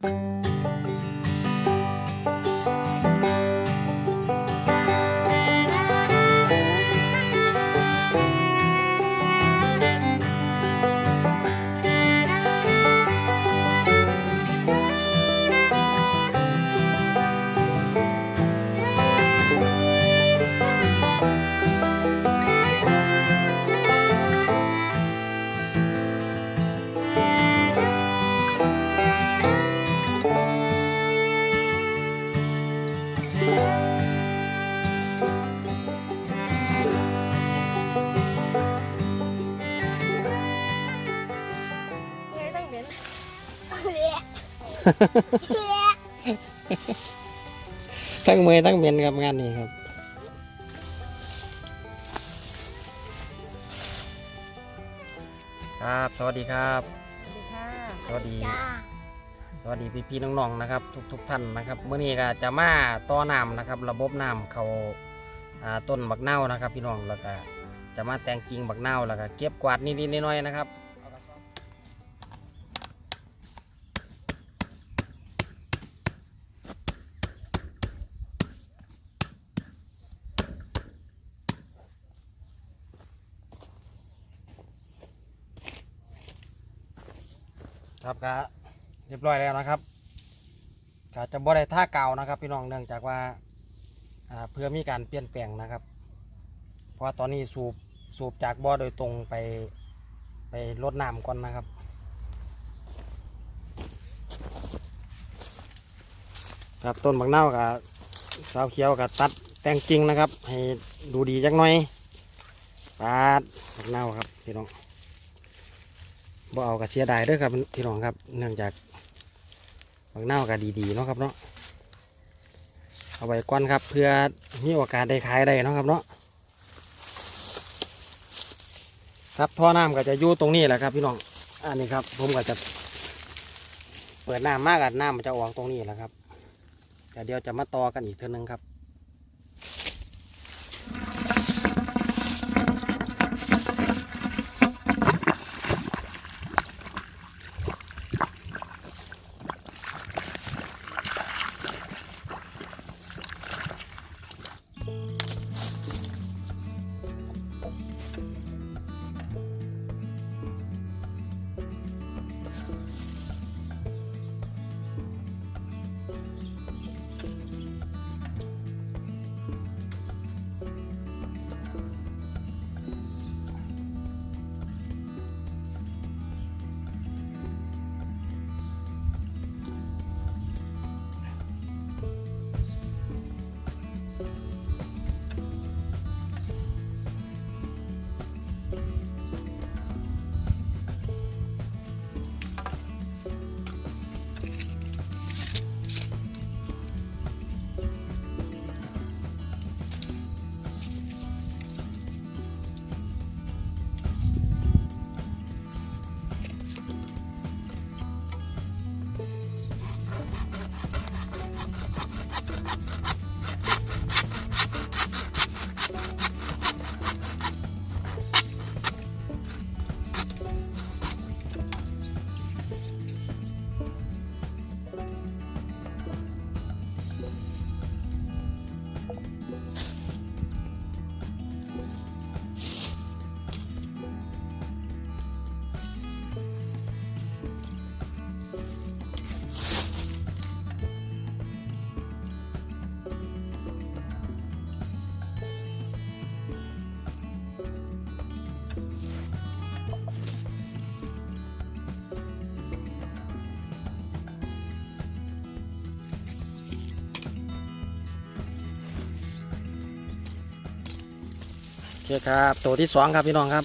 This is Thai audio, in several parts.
เทั้งเมย์ทั้งเมนครับงานนี้ครับครับ สวัสดีครับ สวัสดีค่ะสวัสดีจ้าสวัสดีพี่พี่ๆน้องๆนะครับ ทุกๆท่านนะครับเมื่อนี้ก็จะมาต่อน้ำนะครับ ระบบน้ำเขาอ่าต้นบักเน่าวนะครับ พี่น้องแล้วก็จะมาแต่งกิ่งบักเน่าวแล้วก็เก็บกวาดนิดๆหน้อยๆนะครับ ครับก็เรียบร้อยแล้วนะครับก็จะบ่ได้ท่าเกานะครับ พี่น้องเนื่องจากว่าเพื่อมีการเปลี่ยนแปลงนะครับ เพราะว่าตอนนี้สูบสูบจากบ่อโดยตรงไปไปลดน้ำก่อนนะครับครับต้นบักเน่ากับสาวเขียวกับตัดแต่งจริงนะครับ ให้ดูดีจักหน่อยปาดบักเน่าครับพี่น้อง บ่เอากระเสียดายเด้อครับพี่น้องครับ เนื่องจากบางเน่าก็ดีๆเนาะครับเนาะเอาไว้ก่อนครับเพื่อมีโอกาสได้ขายได้เนาะครับเนาะครับท่อน้ำก็จะอยู่ตรงนี้แหละครับ พี่น้องอันนี้ครับ ผมก็จะเปิดน้ำมากกับน้ำมันจะออกตรงนี้แหละครับแต่เดี๋ยวจะมาต่อกันอีกเท่านึงครับ เคครับตัวที่สองครับพี่น้องครับ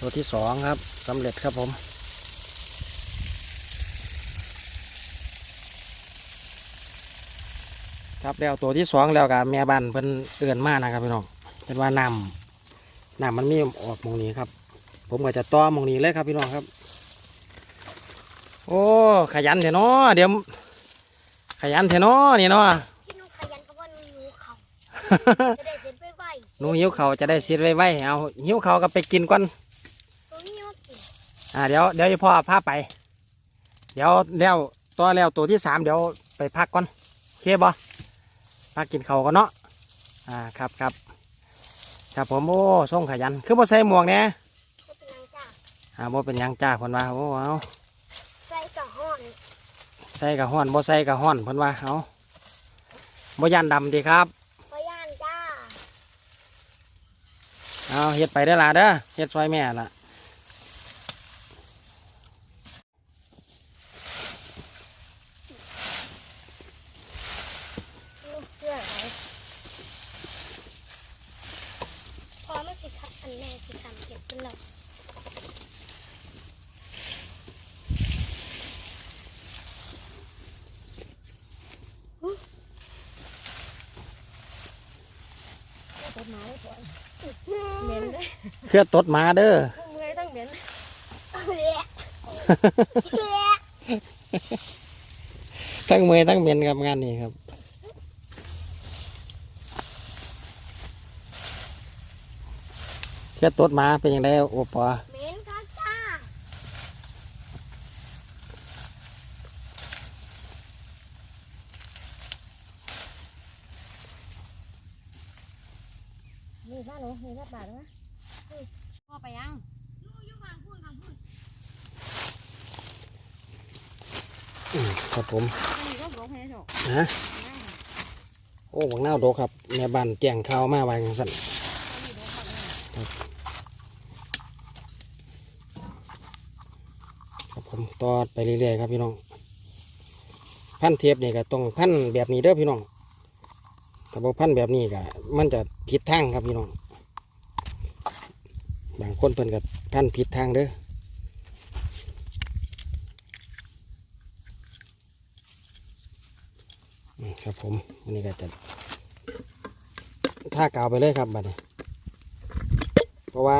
ตัวที่สองครับสำเร็จครับผมครับแล้วตัวที่สองแล้วกับแม่บ้านเพิ่นเอื่อนมานะครับพี่น้องเป็นว่าน้ำน้ำมันมีออกหมองนี้ครับ ผมก็จะต้อหมองนี้เลยครับพี่น้องครับ โอ้ขยันเถอะเนาะเดี๋ยวขยันเถอะเนาะนี่เนาะที่หนูขยันเพราะว่าหนูหิวเขา หนูหิวเขาวจะได้เสียไว้ๆเอาหิวเขาวก็ไปกินก่อนตรงนี้มากินอ่าเดี๋ยวเดี๋ยวพ่อพาไปเเดี๋ยวแล้วตัวแล้วตัวที่สามเดี๋ยวไปพักก่อนโอเคบ่พักกินข้าวก่อนเนาะอ่าครับครับครับผมโอ้ส่งขยันคือบ่ใส่หมวกเนี่ยก็เป็นนางจ้าอ่าบ่เป็นหยังจ้าเพิ่นว่าโอ้เอาใส่กระห้อนใส่กะห้อนบ่ใส่กะห้อนเพิ่นว่าเอาบ่ยันดำดีครับ พย่านจ้า เอาเฮ็ดไปได้ละเด้อเฮ็ดซอยแม่ละลูกเสื้ออะไรพอไม่สิครับอันแม่สิทำเก็บเป็นหลักต้นไม้ได้ผลเหม็น เลยเครือตดหมาเด้อทั้งเมื่อยทั้งเหม็นเละเละทั้งเมอยทั้งเหม็นกับงานนี้ครับเครือตดหมาเป็นยังไงโอปอเหม็นครับจ้านี่บ้านหนูนี่บ้านบาทนะ พ่อไปยังลูกอยู่ข้างพุ่นข้างพุ่นอืมครับผมนี่ก็บอกให้โชคนะโอ้บังนาวโดกครับ แม่บ้านแจ้งข่าวมาว่าจังซั่นครับผมต่อไปเรื่อยๆครับพี่น้อง พันเทปนี่ก็ต้องพันแบบนี้เด้อพี่น้องถ้าบ่พันแบบนี้ก็มันจะผิดทางครับพี่น้อง บางคนเพิ่นก็พันผิดทางเด้อครับผมวันนี้ก็จะท่ากาวไปเลยครับบัดนี้ เพราะว่า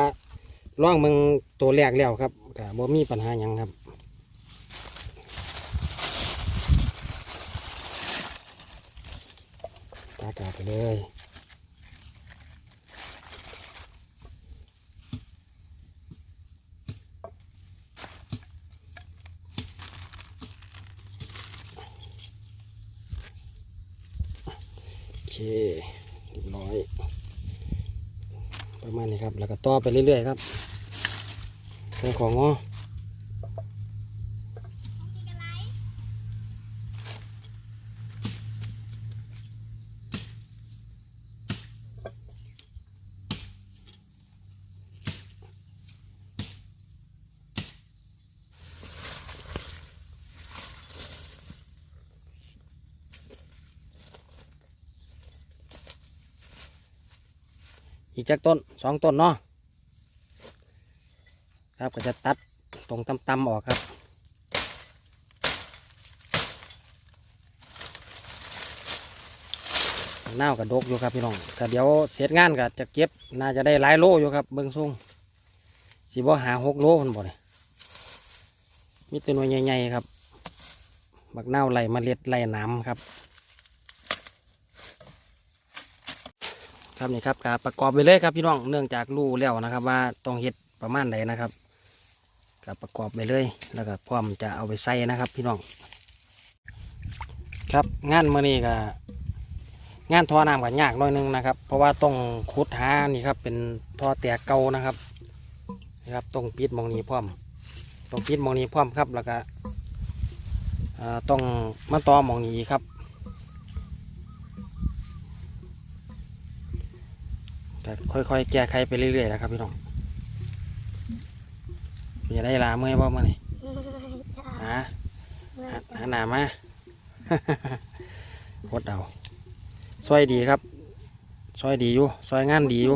ล่องมึงตัวแรกแล้วครับก็บ่มีปัญหาหยังครับตากาไปเลย โอเค เรียบร้อย ประมาณนี้ครับ แล้วก็ต่อไปเรื่อยๆครับใส่ของงอ จากต้นสองต้นเนาะครับก็จะตัดตรงตำๆออกครับน่าวกับดกอยู่ครับพี่น้องแต่เดี๋ยวเสร็จงานก็จะเก็บน่าจะได้หลายโลอยู่ครับเบิ้งซุ่งสิบ่หาหกโลคนบ่เลยมีตัวหน่วยใหญ่ๆครับบักน่าวไหลมาเล็ดไหลน้ำครับ ครับนี่ครับการประกอบไปเลยครับพี่น้องเนื่องจากรู้แล้วนะครับ ว่าต้องเฮ็ดประมาณไหนนะครับกับประกอบไปเลยแล้วก็พร้อมจะเอาไปใส่นะครับ พี่น้อง ครับงานมื่อนี้ก็งานท่อน้ำกันยากหน่อยหนึงนะครับ เพราะว่าต้องขุดหานี่ครับ เป็นท่อแตกเก่านะครับนะครับต้องปิดมองนี้พร้อมต้องปิดมองนี้พร้อมครับแล้วก็ต้องมาต่อมองนี้ครับ แต่ค่อยๆ แก้ไขไปเรื่อยๆนะครับพี่น้องจะได้ลาเมื่อยบ่เมื่อนี่จ้าหาหาหาหนามาโคตรเอาซอยดีครับซอยดีอยู่ซอยงานดีอยู่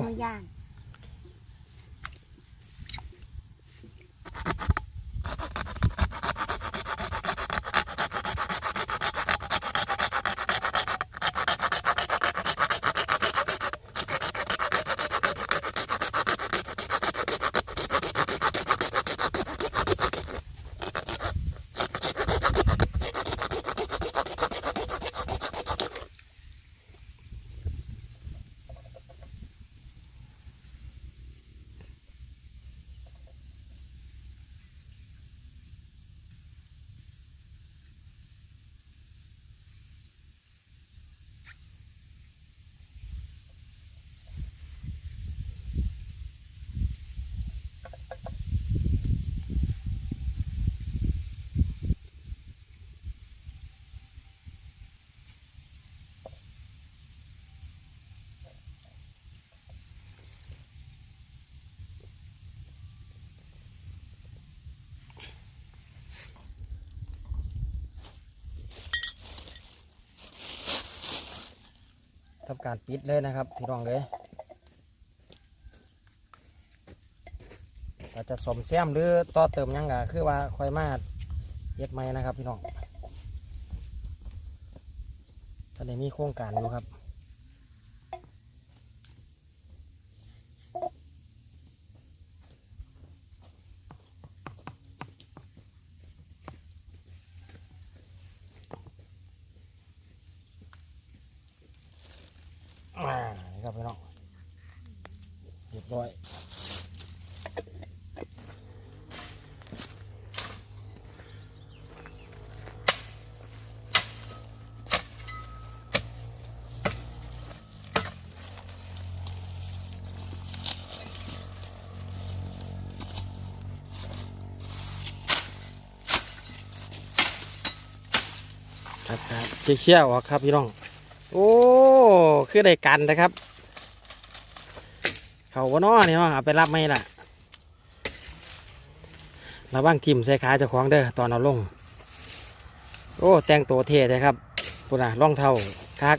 ทำการปิดเลยนะครับพี่น้องเลยเราจะสมแซมหรือต่อเติมยังไงคือว่าคอยมาเย็ดไม้นะครับพี่น้องตอนนี้มีโครงการอยู่ครับ อ่านี่ครับพี่น้องเรียบร้อย ครับครับเชี่ยวๆออกครับพี่น้อง โอ้คือได้กันนะครับ เขาว่านอเนี่เนาะเอาไปรับไหมล่ะระวังทิมใส่ขาเจ้าของเด้อตอนเอาลง โอ้ แต่งตัวเท่เลยครับปุ่นน่ะร่องเท่าคัก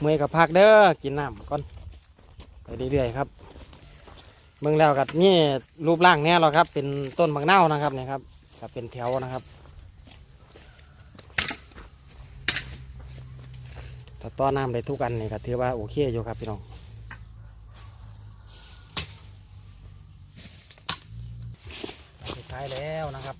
เมื่อยกับพักเด้อกินน้ำก่อนไปเรื่อยๆครับเมืองแล้วกับนี่รูปร่างเนี้ยหรอครับ เป็นต้นบางเน่าวนะครับเนี่ยครับกับเป็นแถวนะครับ ถ้าต้อนน้ำได้ทุกอันนี่ก็ถือว่าโอเคอยู่ครับพี่น้องสุดท้ายแล้วนะครับ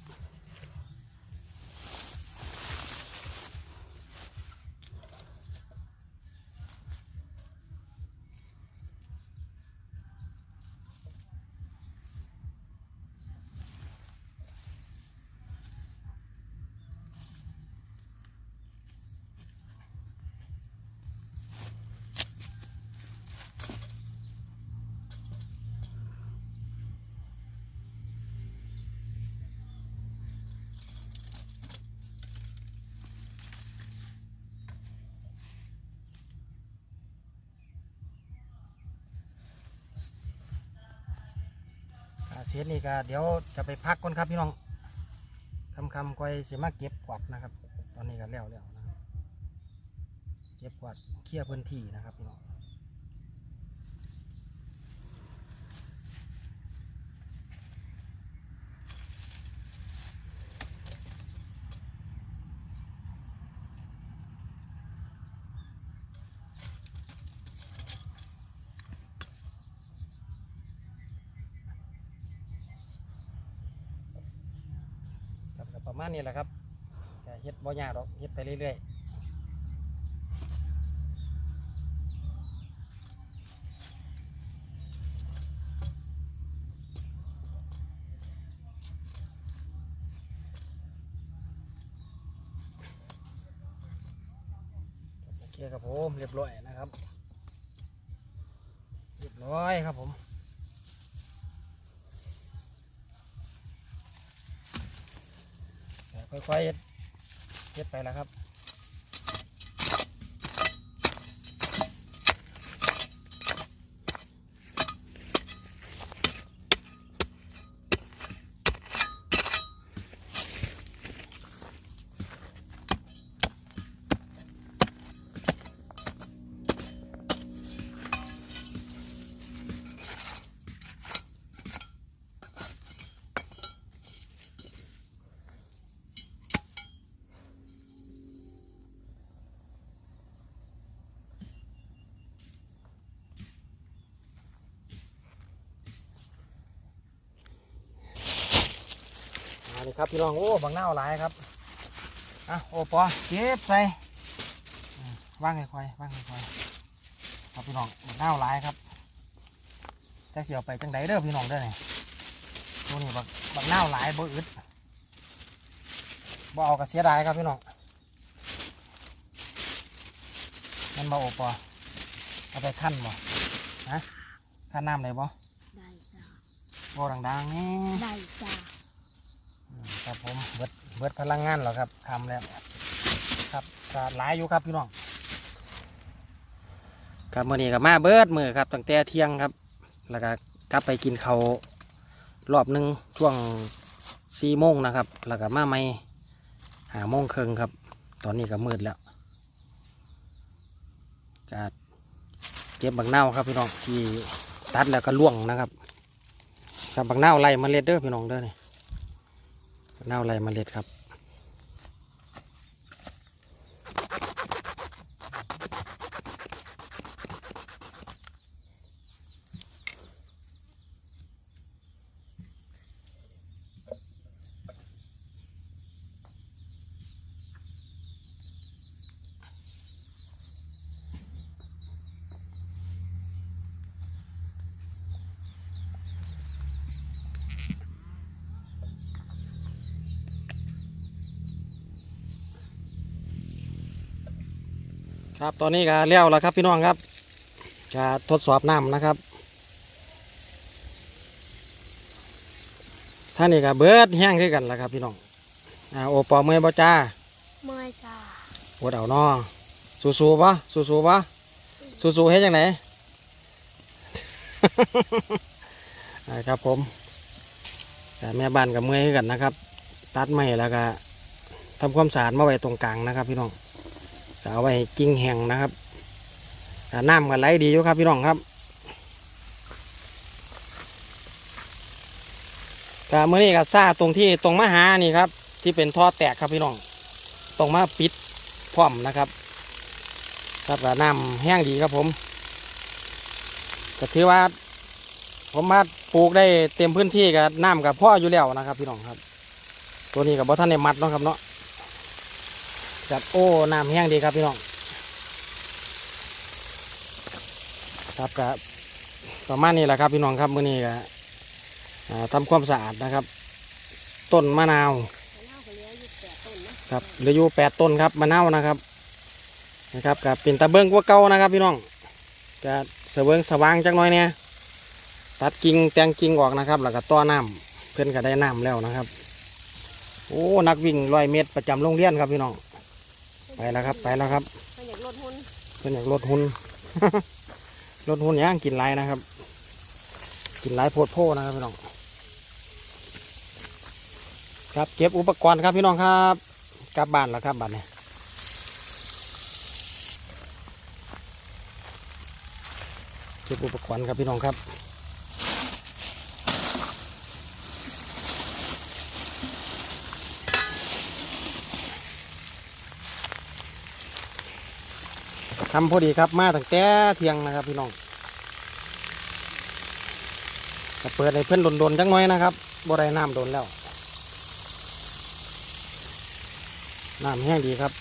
อ่า เสร็จนี่ก็เดี๋ยวจะไปพักก่อนครับพี่น้องคำคำๆก่อยสิมาเก็บกวาดนะครับ ตอนนี้ก็แล้วแล้วนะครับเก็บกวาดเคลียร์พื้นที่นะครับพี่น้อง มาณนี้แหละครับจะเฮ็ดบ่ยากหรอกเฮ็ดไปเรื่อยๆโอเคครับผมเรียบร้อยนะครับ เรียบร้อยครับผม ค่อยๆเฮ็ดไปแล้วครับ มาเลยครับพี่น้องโอ้บางหน้าหลายครับอะโอปอเก็บใส่อืมว่างค่อยๆว่างค่อยๆครับพี่น้องบางหน้าหลายครับแต่เสียวไปจังไดเด้อพี่น้องเด้อนี่ตัวนี้บักบักหน้าหลายบ่อึดบ่เอากระเสียดายครับพี่น้องมันบ่โอปอเอาไปขั้นบ่ฮะขั้นน้ำเลยบ่ได้จ้าบ่ดังๆนี่ได้จ้าอืม ครับผมเบิดเบิดพลังงานเหรอครับทำแล้วครับก็หลายอยู่ครับพี่น้องครับมื่อนี้ก็มาเบิดมือครับตั้งแต่เที่ยงครับ แล้วก็กลับไปกินเขารอบหนึ่งช่วงสี่โมงนะครับ แล้วก็มาไม่หาโมงครึ่งครับ ตอนนี้ก็มืดแล้วกก็เก็บบักเน่าครับพี่น้องที่ตัดแล้วก็ล่วงนะครับกับบักเน่าไล่เมล็ดเด้อพี่น้องเด้อนี่ เน่าวไล่เมล็ดครับ ครับตอนนี้ก็เลี้ยวแล้วครับพี่น้องครับจะทดสอบน้ำนะครับท่านนี่ก็เบิดแห้งขึ้นกันแล้วครับพี่น้องอ่าโอปอเมย์บ่จ้าเมื่อยจ้าปวดเอานอสู้สู้ๆปะสู้สู้ๆปะสู้สู้ๆเฮ็ดยังไงอ่าครับผมแต่แม่บ้านกับเมื่อยคือกันนะครับ ตัดไม้แล้วก็ทำความสะอาดมาไว้ตรงกลางนะครับพี่น้องก็ เอาไว้กิ้งแห้งนะครับน้ำก็ไหลดีอยู่ครับพี่น้องครับก็เมื่อนี้ก็ซาตรงที่ตรงมหานี่ครับ ที่เป็นท่อแตกครับพี่น้อง ตรงมาปิดพร้อมนะครับ ครับก็น้ำแห้งดีครับผมก็ถือว่า ผมมาปลูกได้เต็มพื้นที่กับน้ำกับพ่ออยู่แล้วนะครับ พี่น้องครับ ตัวนี้กับบ่ท่านในมัดเนาะครับเนาะ ครับโอ้น้ำแห้งดีครับพี่น้องครับกับประมาณนี้แหละครับพี่น้องครับมื้อนี้ก็อ่าทำความสะอาดนะครับ ต้นมะนาวมะนาวก็เหลืออยู่แปดต้นนะครับเหลืออยู่แปดต้นครับมะนาวนะครับนะครับกับเป็นตะเบิ้งกว่าเก่านะครับ พี่น้องจะเสเวิงสว่างจักหน่อยเนี่ยตัดกิ่งแตงกิ่งออกนะครับ แล้วก็ต้อน้ำเพื่อนก็ได้น้ำแล้วนะครับ โอ้นักวิ่งร้อยเมตรประจำโรงเรียนครับพี่น้อง ไปแล้วครับ ไปแล้วครับมันอยากลดหุ้นเพื่อนอยากลดหุ่นลดหุ่นย่างกินไรนะครับ กินไรโพดโพนะครับพี่น้อง ครับเก็บอุปกรณ์ครับพี่น้องครับกลับบ้านแล้วครับบ้านนี้เก็บอุปกรณ์ครับพี่น้องครับ ทำพอดีครับมาตั้งแต่เที่ยงนะครับพี่น้องก็เปิดให้เพื่อนโดนๆจังน้อยนะครับบ่ได้น้ำโดนแล้วน้ำแห้งดีครับ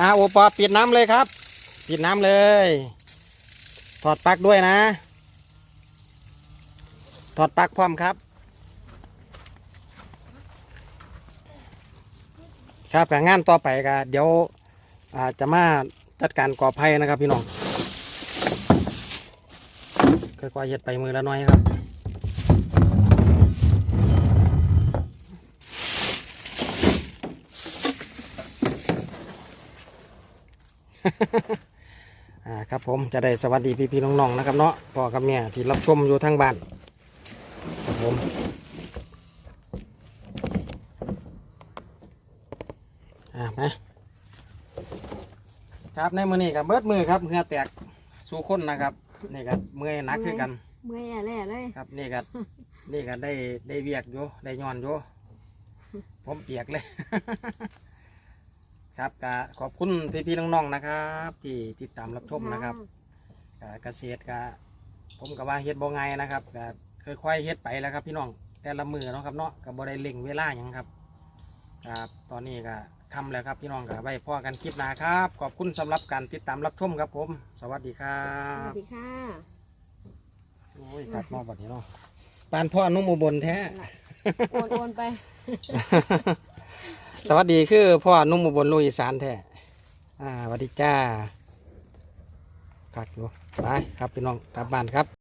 อาโอปอปิดน้ำเลยครับ ปิดน้ำเลย ถอดปลั๊กด้วยนะ ถอดปลั๊กพร้อมครับ ครับงานต่อไปก็เดี๋ยวอาจะมาจัดการก่อไผ่นะครับพี่น้องค่อยๆเฮ็ดไปมือละน้อยครับอ่าครับผมจะได้สวัสดีพี่ๆน้องๆนะครับเนาะพ่อกับแม่ที่รับชมอยู่ทางบ้านครับผมอ่ามา ครับในมือนี้กับเบิดมือครับเหงื่อแตกสู้คนนะครับนี่ก็เมื่อยหนักคือกันเมื่อยแล่เลยครับนี่ก็นี่ก็ได้ได้เวียกอยู่ได้ย้อนอยู่ผมเปียกเลย ครับก็ขอบคุณพี่พี่ๆน้องๆนะครับ ที่ติดตามรับชมนะครับก็เกษตรก็ผมก็ว่าเฮ็ดบ่ง่ายนะครับก็ค่อยๆเฮ็ดไปแล้วครับ พี่น้องแต่ละมือเนาะครับเนาะก็บ่ได้เล่งเวลาหยังครับครับตอนนี้ก็ ทำแล้วครับพี่น้องก็ไว้พ่อกันคลิปหน้าครับ ขอบคุณสำหรับการติดตามรับชมครับผม สวัสดีครัสวับสดีค่ะโอ้ยครับมอบัดนี้เนาะปานพ่อนุ่มอุบลแท้ โอนโอนไป สวัสดีคือพ่อนุ่มอุบลลุยสานแท้อ่าสวัสดีจ้ากัดอยู่ไปครับพี่น้องกลับบ้านครับ